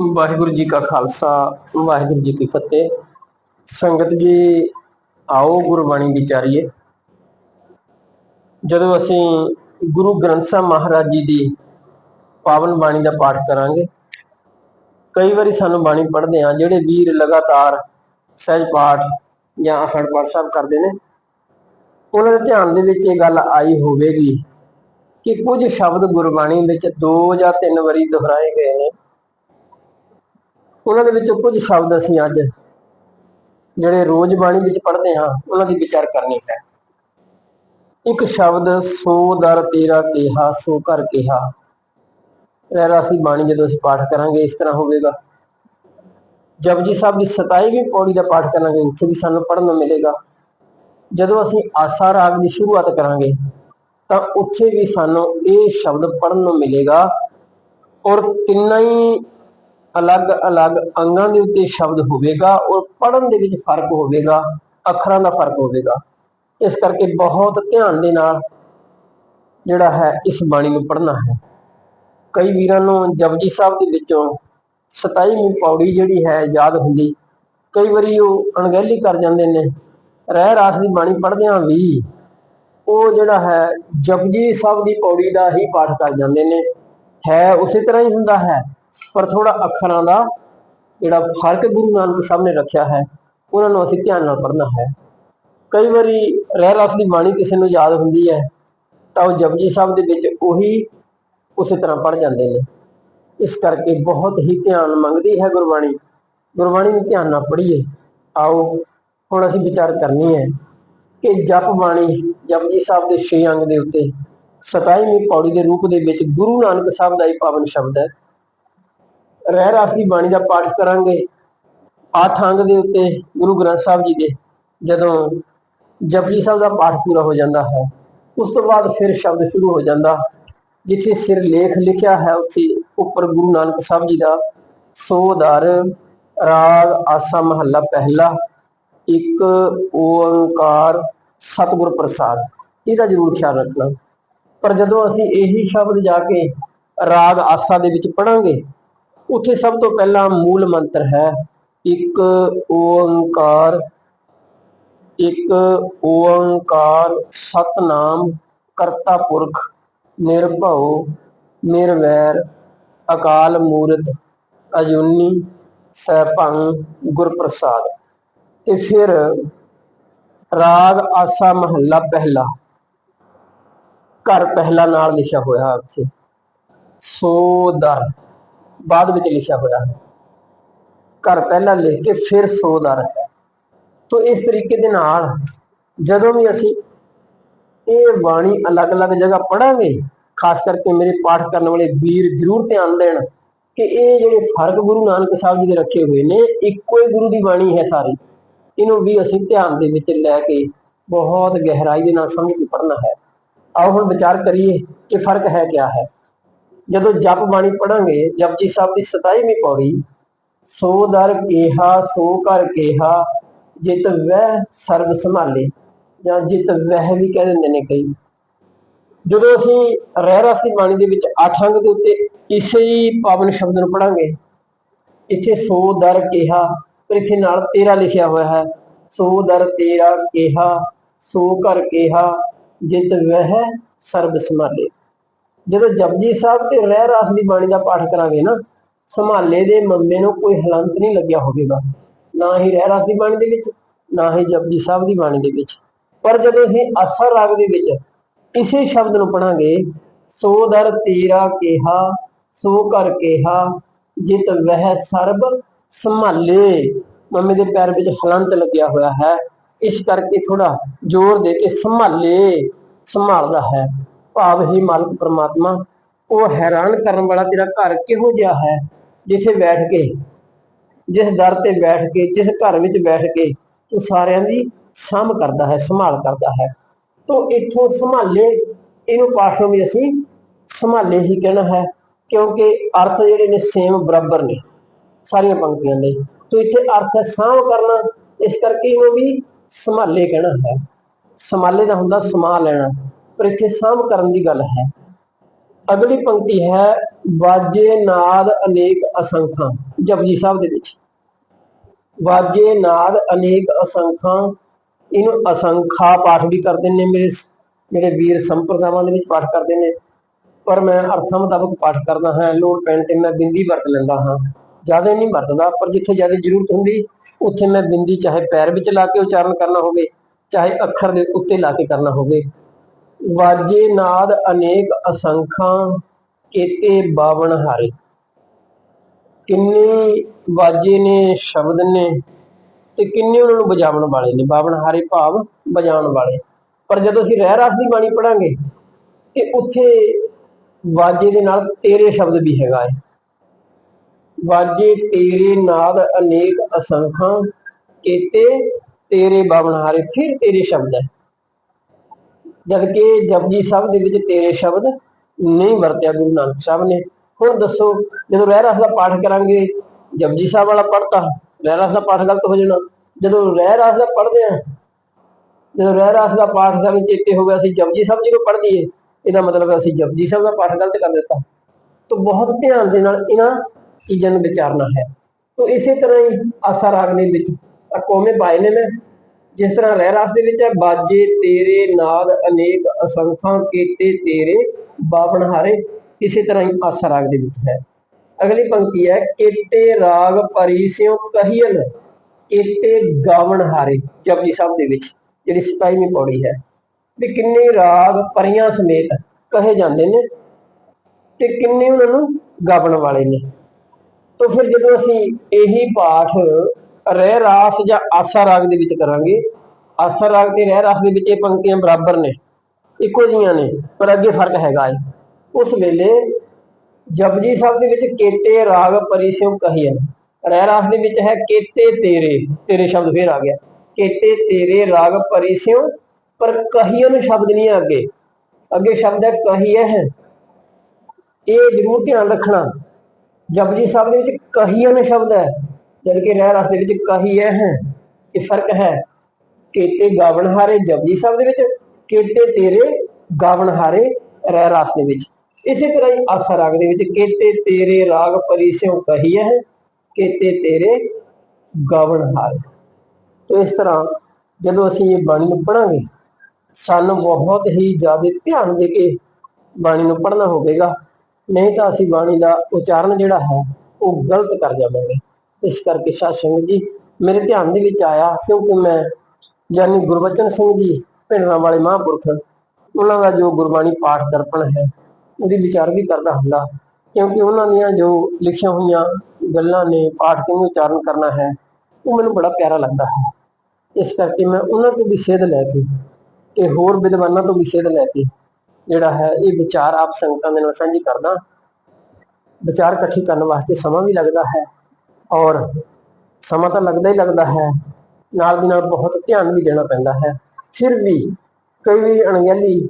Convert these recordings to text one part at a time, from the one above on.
ਵਾਹਿਗੁਰੂ ਜੀ ਕਾ ਖਾਲਸਾ, ਵਾਹਿਗੁਰੂ ਜੀ ਕੀ ਫਤਿਹ। ਸੰਗਤ ਜੀ, ਆਓ ਗੁਰਬਾਣੀ ਵਿਚਾਰੀਏ। ਜਦੋਂ ਅਸੀਂ ਗੁਰੂ ਗ੍ਰੰਥ ਸਾਹਿਬ ਮਹਾਰਾਜ ਜੀ ਦੀ ਪਾਵਨ ਬਾਣੀ ਦਾ ਪਾਠ ਕਰਾਂਗੇ, ਕਈ ਵਾਰੀ ਸਾਨੂੰ ਬਾਣੀ ਪੜ੍ਹਦੇ ਆ ਜਿਹੜੇ ਵੀਰ ਲਗਾਤਾਰ ਸਹਿਜ ਪਾਠ ਜਾਂ ਅਖੰਡ ਪਾਠ ਸਾਹਿਬ ਕਰਦੇ ਨੇ, ਉਹਨਾਂ ਦੇ ਧਿਆਨ ਦੇ ਵਿੱਚ ਇਹ ਗੱਲ ਆਈ ਹੋਵੇਗੀ ਕਿ ਕੁਝ ਸ਼ਬਦ ਗੁਰਬਾਣੀ ਵਿੱਚ ਦੋ ਜਾਂ ਤਿੰਨ ਵਾਰੀ ਦੁਹਰਾਏ ਗਏ ਨੇ। ਉਹਨਾਂ ਦੇ ਵਿੱਚੋਂ ਕੁਝ ਸ਼ਬਦ ਅਸੀਂ ਅੱਜ ਜਿਹੜੇ ਰੋਜ਼ ਬਾਣੀ ਵਿੱਚ ਪੜ੍ਹਦੇ ਹਾਂ, ਉਹਨਾਂ ਦੀ ਵਿਚਾਰ ਕਰਨੀ ਹੈ। ਇੱਕ ਸ਼ਬਦ, ਸੋ ਦਰ ਤੇਰਾ ਕਿਹਾ, ਸੋ ਕਰ ਕਿਹਾ। ਰਹਿਰਾ ਅਸੀਂ ਬਾਣੀ ਜਦੋਂ ਅਸੀਂ ਪਾਠ ਕਰਾਂਗੇ, ਇਸ ਤਰ੍ਹਾਂ ਹੋਵੇਗਾ। ਜਪਜੀ ਸਾਹਿਬ ਦੀ 27ਵੀਂ ਪੌੜੀ ਦਾ ਪਾਠ ਕਰਾਂਗੇ, ਉੱਥੇ ਵੀ ਸਾਨੂੰ ਪੜ੍ਹਨ ਨੂੰ ਮਿਲੇਗਾ। ਜਦੋਂ ਅਸੀਂ ਆਸਾ ਰਾਗ ਦੀ ਸ਼ੁਰੂਆਤ ਕਰਾਂਗੇ, ਤਾਂ ਉੱਥੇ ਵੀ ਸਾਨੂੰ ਇਹ ਸ਼ਬਦ ਪੜ੍ਹਨ ਨੂੰ ਮਿਲੇਗਾ, ਔਰ ਤਿੰਨਾਂ ਹੀ ਅਲੱਗ-ਅਲੱਗ ਅੰਗਾਂ ਦੇ ਉੱਤੇ ਸ਼ਬਦ ਹੋਵੇਗਾ ਔਰ ਪੜਨ ਦੇ ਵਿੱਚ ਫ਼ਰਕ ਹੋਵੇਗਾ, ਅੱਖਰਾਂ ਦਾ ਫ਼ਰਕ ਹੋਵੇਗਾ। ਇਸ ਕਰਕੇ ਬਹੁਤ ਧਿਆਨ ਦੇ ਨਾਲ ਜਿਹੜਾ ਹੈ, ਇਸ ਬਾਣੀ ਨੂੰ ਪੜ੍ਹਨਾ ਹੈ। ਕਈ ਵੀਰਾਂ ਨੂੰ ਜਪਜੀ ਸਾਹਿਬ ਦੇ ਵਿੱਚੋਂ 27ਵੀਂ ਪੌੜੀ ਜਿਹੜੀ ਹੈ ਯਾਦ ਹੁੰਦੀ। ਕਈ ਵਾਰੀ ਉਹ ਅਣਗਹਿਲੀ ਕਰ ਜਾਂਦੇ ਨੇ। ਰਹਿ ਰਾਸ ਦੀ ਬਾਣੀ ਪੜ੍ਹਦਿਆਂ ਵੀ ਉਹ ਜਿਹੜਾ ਹੈ, ਜਪਜੀ ਸਾਹਿਬ ਦੀ ਪੌੜੀ ਦਾ ਹੀ ਪਾਠ ਕਰ ਜਾਂਦੇ ਨੇ। ਹੈ ਉਸੇ ਤਰ੍ਹਾਂ ਹੀ ਹੁੰਦਾ ਹੈ। ਪਰ ਥੋੜਾ ਅੱਖਰਾਂ ਦਾ ਜਿਹੜਾ ਫ਼ਰਕ ਗੁਰੂ ਨਾਨਕ ਸਾਹਿਬ ਨੇ ਰੱਖਿਆ ਹੈ, ਉਹਨਾਂ ਨੂੰ ਅਸੀਂ ਧਿਆਨ ਨਾਲ ਪੜ੍ਹਨਾ ਹੈ। ਕਈ ਵਾਰੀ ਰਹਿ ਰਸ ਦੀ ਬਾਣੀ ਕਿਸੇ ਨੂੰ ਯਾਦ ਹੁੰਦੀ ਹੈ, ਤਾਂ ਉਹ ਜਪਜੀ ਸਾਹਿਬ ਦੇ ਵਿੱਚ ਉਹੀ ਉਸੇ ਤਰ੍ਹਾਂ ਪੜ੍ਹ ਜਾਂਦੇ ਨੇ। ਇਸ ਕਰਕੇ ਬਹੁਤ ਹੀ ਧਿਆਨ ਮੰਗਦੀ ਹੈ ਗੁਰਬਾਣੀ। ਗੁਰਬਾਣੀ ਨੂੰ ਧਿਆਨ ਨਾਲ ਪੜ੍ਹੀਏ। ਆਓ, ਹੁਣ ਅਸੀਂ ਵਿਚਾਰ ਕਰਨੀ ਹੈ ਕਿ ਜਪ ਬਾਣੀ ਜਪਜੀ ਸਾਹਿਬ ਦੇ ਛੇ ਅੰਗ ਦੇ ਉੱਤੇ 27ਵੀਂ ਪੌੜੀ ਦੇ ਰੂਪ ਦੇ ਵਿੱਚ ਗੁਰੂ ਨਾਨਕ ਸਾਹਿਬ ਦਾ ਹੀ ਪਾਵਨ ਸ਼ਬਦ ਹੈ। ਰਹਿ ਰਾਸ ਦੀ ਬਾਣੀ ਦਾ ਪਾਠ ਕਰਾਂਗੇ। ਅੱਠ ਅੰਗ ਦੇ ਉੱਤੇ ਗੁਰੂ ਗ੍ਰੰਥ ਸਾਹਿਬ ਜੀ ਦੇ ਜਦੋਂ ਜਪਜੀ ਸਾਹਿਬ ਦਾ ਪਾਠ ਪੂਰਾ ਹੋ ਜਾਂਦਾ ਹੈ, ਉਸ ਤੋਂ ਬਾਅਦ ਫਿਰ ਸ਼ਬਦ ਸ਼ੁਰੂ ਹੋ ਜਾਂਦਾ। ਜਿੱਥੇ ਸਿਰ ਲੇਖ ਲਿਖਿਆ ਹੈ, ਉੱਥੇ ਉੱਪਰ ਗੁਰੂ ਨਾਨਕ ਸਾਹਿਬ ਜੀ ਦਾ ਸੋ ਦਰ ਰਾਗ, ਆਸਾ ਮਹੱਲਾ ਪਹਿਲਾ, ਇੱਕ ਓੰਕਾਰ, ਸਤਿਗੁਰ ਪ੍ਰਸਾਦ। ਇਹਦਾ ਜ਼ਰੂਰ ਖਿਆਲ ਰੱਖਣਾ। ਪਰ ਜਦੋਂ ਅਸੀਂ ਇਹੀ ਸ਼ਬਦ ਜਾ ਕੇ ਰਾਗ, ਆਸਾ ਦੇ ਵਿੱਚ ਪੜਾਂਗੇ ਉੱਥੇ ਸਭ ਤੋਂ ਪਹਿਲਾਂ ਮੂਲ ਮੰਤਰ ਹੈ, ਇੱਕ ਓੰਕਾਰ ਇੱਕ ਓੰਕਾਰ ਸਤਨਾਮ, ਕਰਤਾ ਪੁਰਖ, ਨਿਰਭਉ, ਨਿਰਵੈਰ, ਅਕਾਲ ਮੂਰਤ, ਅਜੂਨੀ, ਸੈਭੰ, ਗੁਰਪ੍ਰਸਾਦ। ਤੇ ਫਿਰ ਰਾਗ ਆਸਾ ਮਹੱਲਾ ਪਹਿਲਾ, ਘਰ ਪਹਿਲਾ ਨਾਲ ਲਿਖਿਆ ਹੋਇਆ ਉੱਥੇ। ਸੋ ਦਰ। ਬਾਅਦ ਵਿੱਚ ਲਿਖਿਆ ਹੋਇਆ ਹੈ। ਘਰ ਪਹਿਲਾਂ ਲਿਖ ਕੇ ਫਿਰ ਸੋ ਦਾ ਰੱਖਿਆ ਤੋਂ ਇਸ ਤਰੀਕੇ ਦੇ ਨਾਲ ਜਦੋਂ ਵੀ ਅਸੀਂ ਇਹ ਬਾਣੀ ਅਲੱਗ-ਅਲੱਗ ਜਗ੍ਹਾ ਪੜਾਂਗੇ ਖਾਸ ਕਰਕੇ ਮੇਰੇ ਪਾਠ ਕਰਨ ਵਾਲੇ ਵੀਰ ਜ਼ਰੂਰ ਧਿਆਨ ਦੇਣ ਕਿ ਇਹ ਜਿਹੜੇ ਫ਼ਰਕ ਗੁਰੂ ਨਾਨਕ ਸਾਹਿਬ ਜੀ ਦੇ ਰੱਖੇ ਹੋਏ ਨੇ, ਇੱਕੋ ਹੀ ਗੁਰੂ ਦੀ ਬਾਣੀ ਹੈ ਸਾਰੀ। ਇਹਨੂੰ ਵੀ ਅਸੀਂ ਧਿਆਨ ਦੇ ਵਿੱਚ ਲੈ ਕੇ ਬਹੁਤ ਗਹਿਰਾਈ ਦੇ ਨਾਲ ਸਮਝ ਕੇ ਪੜ੍ਹਨਾ ਹੈ। ਆਓ ਹੁਣ ਵਿਚਾਰ ਕਰੀਏ ਕਿ ਫ਼ਰਕ ਹੈ ਕਿਆ ਹੈ। ਜਦੋਂ ਜਪ ਬਾਣੀ ਪੜਾਂਗੇ, ਜਪਜੀ ਸਾਹਿਬ ਦੀ 27ਵੀਂ ਪੌੜੀ, ਸੋ ਦਰ ਕੇਹਾ, ਸੋ ਕਰ ਕੇਹਾ, ਜਿਤ ਵਹਿ ਸਰਬ ਸੰਭਾਲੇ, ਜਾਂ ਜਿਤ ਵਹਿ ਵੀ ਕਹਿ ਦਿੰਦੇ ਨੇ ਕਈ। ਜਦੋਂ ਅਸੀਂ ਰਹਿ ਰਸ ਦੀ ਬਾਣੀ ਦੇ ਵਿੱਚ ਅੱਠ ਅੰਗ ਦੇ ਉੱਤੇ ਇਸੇ ਹੀ ਪਾਵਨ ਸ਼ਬਦ ਨੂੰ ਪੜਾਂਗੇ, ਇੱਥੇ ਸੋ ਦਰ ਕੇਹਾ, ਪਰ ਇੱਥੇ ਨਾਲ ਤੇਰਾ ਲਿਖਿਆ ਹੋਇਆ ਹੈ। ਸੋ ਦਰ ਤੇਰਾ ਕੇਹਾ, ਸੋ ਕਰ ਕੇਹਾ, ਜਿਤ ਵਹਿ ਸਰਬ ਸੰਭਾਲੇ। ਜਦੋਂ ਜਪਜੀ ਸਾਹਿਬ ਤੇ ਰਹਿ ਰਾਸ ਦੀ ਬਾਣੀ ਦਾ ਪਾਠ ਕਰਾਂਗੇ ਨਾ, ਸੰਭਾਲੇ ਦੇ ਮੰਮੇ ਨੂੰ ਕੋਈ ਹਲੰਤ ਨਹੀਂ ਲੱਗਿਆ ਹੋਵੇਗਾ। ਨਾ ਹੀ ਰਹਿ ਰਾਸ ਦੀ ਬਾਣੀ ਦੇ ਵਿੱਚ, ਨਾ ਹੀ ਜਪਜੀ ਸਾਹਿਬ ਦੀ ਬਾਣੀ ਦੇ ਵਿੱਚ। ਪਰ ਜਦੋਂ ਅਸੀਂ ਅਸਰ ਰਾਗ ਦੇ ਵਿੱਚ ਇਸੇ ਸ਼ਬਦ ਨੂੰ ਪੜਾਂਗੇ ਸੋ ਦਰ ਤੇਰਾ ਕਿਹਾ, ਸੋ ਕਰ ਕਿਹਾ, ਜਿਤ ਵਹਿ ਸਰਬ ਸੰਭਾਲੇ। ਮੰਮੀ ਦੇ ਪੈਰ ਵਿੱਚ ਹਲੰਤ ਲੱਗਿਆ ਹੋਇਆ ਹੈ। ਇਸ ਕਰਕੇ ਥੋੜਾ ਜ਼ੋਰ ਦੇ ਕੇ ਸੰਭਾਲੇ, ਸੰਭਾਲਦਾ ਹੈ। ਭਾਵ ਹੀ, ਮਾਲਕ ਪ੍ਰਮਾਤਮਾ, ਉਹ ਹੈਰਾਨ ਕਰਨ ਵਾਲਾ ਤੇਰਾ ਘਰ ਕਿਹੋ ਜਿਹਾ ਹੈ, ਜਿੱਥੇ ਬੈਠ ਕੇ, ਜਿਸ ਦਰ ਤੇ ਬੈਠ ਕੇ, ਜਿਸ ਘਰ ਵਿੱਚ ਬੈਠ ਕੇ ਤੂੰ ਸਾਰਿਆਂ ਦੀ ਸਾਂਭ ਕਰਦਾ ਹੈ, ਸੰਭਾਲ ਕਰਦਾ ਹੈ। ਤੋਂ ਇੱਥੋਂ ਸੰਭਾਲੇ, ਇਹਨੂੰ ਪਾਠ ਵੀ ਅਸੀਂ ਸੰਭਾਲੇ ਹੀ ਕਹਿਣਾ ਹੈ, ਕਿਉਂਕਿ ਅਰਥ ਜਿਹੜੇ ਨੇ ਸੇਮ ਬਰਾਬਰ ਨੇ, ਸਾਰੀਆਂ ਪੰਕਤੀਆਂ ਦੇ ਤੋਂ ਇੱਥੇ ਅਰਥ ਹੈ ਸਾਂਭ ਕਰਨਾ, ਇਸ ਕਰਕੇ ਇਹਨੂੰ ਵੀ ਸੰਭਾਲੇ ਕਹਿਣਾ ਹੈ। ਸੰਭਾਲੇ ਦਾ ਹੁੰਦਾ ਸਮਾ ਲੈਣਾ। ਪਰ ਇੱਥੇ ਸਾਂਭ ਕਰਨ ਦੀ ਗੱਲ ਹੈ। ਅਗਲੀ ਪੰਕਤੀ ਹੈ, ਵਾਜੇ ਨਾਦ ਅਨੇਕ ਅਸੰਖਾਂ, ਜਪਜੀ ਸਾਹਿਬ ਦੇ ਵਿੱਚ। ਵਾਜੇ ਨਾਦ ਅਨੇਕ ਅਸੰਖਾਂ, ਇਹਨੂੰ ਅਸੰਖਾ ਪਾਠ ਵੀ ਕਰਦੇ ਨੇ ਮੇਰੇ ਮੇਰੇ ਵੀਰ ਸੰਪਰਦਾਵਾਂ ਦੇ ਵਿੱਚ ਪਾਠ ਕਰਦੇ ਨੇ। ਪਰ ਮੈਂ ਅਰਥਾਂ ਮੁਤਾਬਕ ਪਾਠ ਕਰਦਾ ਹਾਂ, ਲੋੜ ਪੈਣ ਤੇ ਮੈਂ ਬਿੰਦੀ ਵਰਤ ਲੈਂਦਾ ਹਾਂ। ਜ਼ਿਆਦਾ ਨਹੀਂ ਵਰਤਦਾ, ਪਰ ਜਿੱਥੇ ਜ਼ਿਆਦਾ ਜ਼ਰੂਰਤ ਹੁੰਦੀ, ਉੱਥੇ ਮੈਂ ਬਿੰਦੀ ਚਾਹੇ ਪੈਰ ਵਿੱਚ ਲਾ ਕੇ ਉਚਾਰਨ ਕਰਨਾ ਹੋਵੇ, ਚਾਹੇ ਅੱਖਰ ਦੇ ਉੱਤੇ ਲਾ ਕੇ ਕਰਨਾ ਹੋਵੇ। ਵਾਜੇ ਨਾਦ ਅਨੇਕ ਅਸੰਖਾਂ ਕੇਤੇ ਬਾਵਨ ਹਾਰੇ। ਕਿੰਨੇ ਵਾਜੇ ਨੇ, ਸ਼ਬਦ ਨੇ ਤੇ ਕਿੰਨੇ ਉਹਨਾਂ ਨੂੰ ਵਜਾਉਣ ਵਾਲੇ ਨੇ ਬਾਵਨ ਹਾਰੇ ਭਾਵ ਵਜਾਉਣ ਵਾਲੇ। ਪਰ ਜਦੋਂ ਅਸੀਂ ਰਹਿ ਰਸ ਦੀ ਬਾਣੀ ਪੜਾਂਗੇ, ਤੇ ਉੱਥੇ ਵਾਜੇ ਦੇ ਨਾਲ ਤੇਰੇ ਸ਼ਬਦ ਵੀ ਹੈਗਾ ਹੈ। ਵਾਜੇ ਤੇਰੇ ਨਾਦ ਅਨੇਕ ਅਸੰਖਾਂ ਕੇਤੇ ਤੇਰੇ ਬਾਵਨ ਹਾਰੇ, ਫਿਰ ਤੇਰੇ ਸ਼ਬਦ ਹੈ। ਜਦਕਿ ਜਪਜੀ ਸਾਹਿਬ ਦੇ ਵਿੱਚ ਤੇਰੇ ਸ਼ਬਦ ਨਹੀਂ ਵਰਤਿਆ ਗੁਰੂ ਨਾਨਕ ਸਾਹਿਬ ਨੇ। ਹੁਣ ਦੱਸੋ, ਜਦੋਂ ਰਹਿ ਰਸ ਦਾ ਪਾਠ ਕਰਾਂਗੇ, ਜਪਜੀ ਸਾਹਿਬ ਵਾਲਾ ਪੜਤਾ ਰਹਿ ਰਸ ਦਾ ਪਾਠ ਗਲਤ ਹੋ ਜਾਣਾ। ਜਦੋਂ ਰਹਿ ਰਸ ਦਾ ਪੜਦੇ ਆ, ਜਦੋਂ ਰਹਿ ਰਸ ਦਾ ਪਾਠ ਸਾਨੂੰ ਚੇਤੇ ਹੋ ਗਿਆ, ਅਸੀਂ ਜਪਜੀ ਸਾਹਿਬ ਜਦੋਂ ਪੜ੍ਹ ਦਈਏ, ਇਹਦਾ ਮਤਲਬ ਅਸੀਂ ਜਪਜੀ ਸਾਹਿਬ ਦਾ ਪਾਠ ਗਲਤ ਕਰ ਦਿੱਤਾ। ਤਾਂ ਬਹੁਤ ਧਿਆਨ ਦੇ ਨਾਲ ਇਹਨਾਂ ਚੀਜ਼ਾਂ ਨੂੰ ਵਿਚਾਰਨਾ ਹੈ। ਤਾਂ ਇਸੇ ਤਰ੍ਹਾਂ ਹੀ ਆਸਾ ਰਾਗ ਦੇ ਵਿੱਚ ਆ ਕੋਮੇ ਪਾਏ ਨੇ ਮੈਂ ਜਿਸ ਤਰ੍ਹਾਂ ਰਹਿ ਰਸ ਦੇ ਵਿੱਚ ਹੈ, ਬਾਜੇ ਤੇਰੇ ਨਾਦ ਅਨੇਕ ਅਸੰਖਾਂ ਕੀਤੇ ਤੇਰੇ ਬਾਵਨ ਹਾਰੇ, ਇਸੇ ਤਰ੍ਹਾਂ ਹੀ ਆਸਾ ਰਾਗ ਦੇ ਵਿੱਚ ਹੈ। ਅਗਲੀ ਪੰਕਤੀ ਹੈ, ਕੀਤੇ ਰਾਗ ਪਰੀ ਸਿਉ ਕਹੀਨ ਕੀਤੇ ਗਾਵਨ ਹਾਰੇ, ਜਪਜੀ ਸਾਹਿਬ ਦੇ ਵਿੱਚ, ਜਿਹੜੀ 27ਵੀਂ ਪੌੜੀ ਹੈ। ਵੀ ਕਿੰਨੇ ਰਾਗ ਪਰੀਆਂ ਸਮੇਤ ਕਹੇ ਜਾਂਦੇ ਨੇ ਤੇ ਕਿੰਨੇ ਉਹਨਾਂ ਨੂੰ ਗਾਵਣ ਵਾਲੇ ਨੇ। ਤਾਂ ਫਿਰ ਜਦੋਂ ਅਸੀਂ ਇਹੀ ਪਾਠ ਰਹਿ ਰਾਸ ਜਾਂ ਆਸਾ ਰਾਗ ਦੇ ਵਿੱਚ ਕਰਾਂਗੇ। ਆਸਾ ਰਾਗ ਤੇ ਰਹਿ ਰਾਸ ਦੇ ਵਿੱਚ ਇਹ ਪੰਕਤੀਆਂ ਬਰਾਬਰ ਨੇ, ਇੱਕੋ ਜੀਆਂ ਨੇ, ਪਰ ਅੱਗੇ ਫ਼ਰਕ ਹੈਗਾ ਏ। ਉਸ ਵੇਲੇ ਜਪਜੀ ਸਾਹਿਬ ਦੇ ਵਿੱਚ ਕੇਤੇ ਰਾਗ ਪਰਿਸਿਉ ਕਹੀਨ ਰਹਿ ਰਾਸ ਦੇ ਵਿੱਚ ਹੈ ਕੇਤੇ ਤੇਰੇ ਤੇਰੇ ਸ਼ਬਦ ਫੇਰ ਆ ਗਿਆ। ਕੇਤੇ ਤੇਰੇ ਰਾਗ ਪਰਿਸਿਉ, ਪਰ ਕਹੀਨ ਸ਼ਬਦ ਨਹੀਂ ਹੈ ਅੱਗੇ। ਅੱਗੇ ਸ਼ਬਦ ਹੈ ਕਹੀਏ ਹੈ। ਇਹ ਜ਼ਰੂਰ ਧਿਆਨ ਰੱਖਣਾ। ਜਪਜੀ ਸਾਹਿਬ ਦੇ ਵਿੱਚ ਕਹੀਨ ਸ਼ਬਦ ਹੈ। ਜਦਕਿ ਰਹਿ ਰਸ ਦੇ ਵਿੱਚ ਕਹੀਏ ਹੈ ਇਹ ਫ਼ਰਕ ਹੈ ਕੇਤੇ ਗਾਵਣ ਹਾਰੇ ਜਪਜੀ ਸਾਹਿਬ ਦੇ ਵਿੱਚ, ਕੇਤੇ ਤੇਰੇ ਗਾਵਣ ਹਾਰੇ ਰਹਿ ਰਸ ਦੇ ਵਿੱਚ। ਇਸੇ ਤਰ੍ਹਾਂ ਹੀ ਆਸਾ ਰਾਗ ਦੇ ਵਿੱਚ ਕੇਤੇ ਤੇਰੇ ਰਾਗ ਪਰਿਸਿਉ ਕਹੀਏ ਹੈ, ਕੇਤੇ ਤੇਰੇ ਗਾਵਣ ਹਾਰੇ। ਤੋ ਇਸ ਤਰ੍ਹਾਂ ਜਦੋਂ ਅਸੀਂ ਇਹ ਬਾਣੀ ਨੂੰ ਪੜਾਂਗੇ ਸਾਨੂੰ ਬਹੁਤ ਹੀ ਜ਼ਿਆਦਾ ਧਿਆਨ ਦੇ ਕੇ ਬਾਣੀ ਨੂੰ ਪੜ੍ਹਨਾ ਹੋਵੇਗਾ, ਨਹੀਂ ਤਾਂ ਅਸੀਂ ਬਾਣੀ ਦਾ ਉਚਾਰਨ ਜਿਹੜਾ ਹੈ, ਉਹ ਗਲਤ ਕਰ ਜਾਵਾਂਗੇ। ਇਸ ਕਰਕੇ ਸਾਧ ਸਿੰਘ ਜੀ ਮੇਰੇ ਧਿਆਨ ਦੇ ਵਿੱਚ ਆਇਆ ਕਿਉਂਕਿ ਮੈਂ ਗਿਆਨੀ ਗੁਰਬਚਨ ਸਿੰਘ ਜੀ ਪਿੰਡਾਂ ਵਾਲੇ ਮਹਾਂਪੁਰਖ, ਉਹਨਾਂ ਦਾ ਜੋ ਗੁਰਬਾਣੀ ਪਾਠ ਦਰਪਣ ਹੈ, ਉਹਦੀ ਵਿਚਾਰ ਵੀ ਕਰਦਾ ਹੁੰਦਾ। ਕਿਉਂਕਿ ਉਹਨਾਂ ਦੀਆਂ ਜੋ ਲਿਖੀਆਂ ਹੋਈਆਂ ਗੱਲਾਂ ਨੇ, ਪਾਠ ਕਿਵੇਂ ਉਚਾਰਨ ਕਰਨਾ ਹੈ, ਉਹ ਮੈਨੂੰ ਬੜਾ ਪਿਆਰਾ ਲੱਗਦਾ ਹੈ। ਇਸ ਕਰਕੇ ਮੈਂ ਉਹਨਾਂ ਤੋਂ ਵੀ ਸੇਧ ਲੈ ਕੇ ਤੇ ਹੋਰ ਵਿਦਵਾਨਾਂ ਤੋਂ ਵੀ ਸੇਧ ਲੈ ਕੇ ਜਿਹੜਾ ਹੈ, ਇਹ ਵਿਚਾਰ ਆਪ ਸੰਗਤਾਂ ਦੇ ਨਾਲ ਸਾਂਝੀ ਕਰਦਾ। ਵਿਚਾਰ ਇਕੱਠੀ ਕਰਨ ਵਾਸਤੇ ਸਮਾਂ ਵੀ ਲੱਗਦਾ ਹੈ। ਔਰ ਸਮਾਂ ਤਾਂ ਲੱਗਦਾ ਹੀ ਲੱਗਦਾ ਹੈ। ਨਾਲ ਦੀ ਨਾਲ ਬਹੁਤ ਧਿਆਨ ਵੀ ਦੇਣਾ ਪੈਂਦਾ ਹੈ। ਫਿਰ ਵੀ ਕਈ ਵੀ ਅਣਗਹਿਲੀ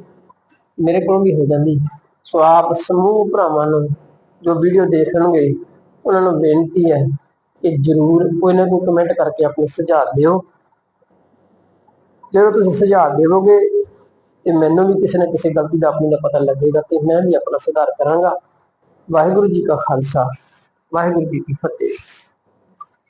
ਮੇਰੇ ਕੋਲ ਵੀ ਹੋ ਜਾਂਦੀ। ਸੋ ਆਪ ਸਮੂਹ ਭਰਾਵਾਂ ਨੂੰ ਜੋ ਵੀਡੀਓ ਦੇਖਣਗੇ, ਉਹਨਾਂ ਨੂੰ ਬੇਨਤੀ ਹੈ ਕਿ ਜਰੂਰ ਕੋਈ ਨਾ ਕੋਈ ਕਮੈਂਟ ਕਰਕੇ ਆਪਣੇ ਸੁਝਾਅ ਦਿਓ। ਜਦੋਂ ਤੁਸੀਂ ਸੁਝਾਅ ਦੇਵੋਗੇ ਤੇ ਮੈਨੂੰ ਵੀ ਕਿਸੇ ਨਾ ਕਿਸੇ ਗਲਤੀ ਦਾ ਆਪਣੀ ਦਾ ਪਤਾ ਲੱਗੇਗਾ ਤੇ ਮੈਂ ਵੀ ਆਪਣਾ ਸੁਧਾਰ ਕਰਾਂਗਾ। ਵਾਹਿਗੁਰੂ ਜੀ ਕਾ ਖਾਲਸਾ, ਵਾਹਿਗੁਰੂ ਜੀ ਕੀ ਫਤਿਹ।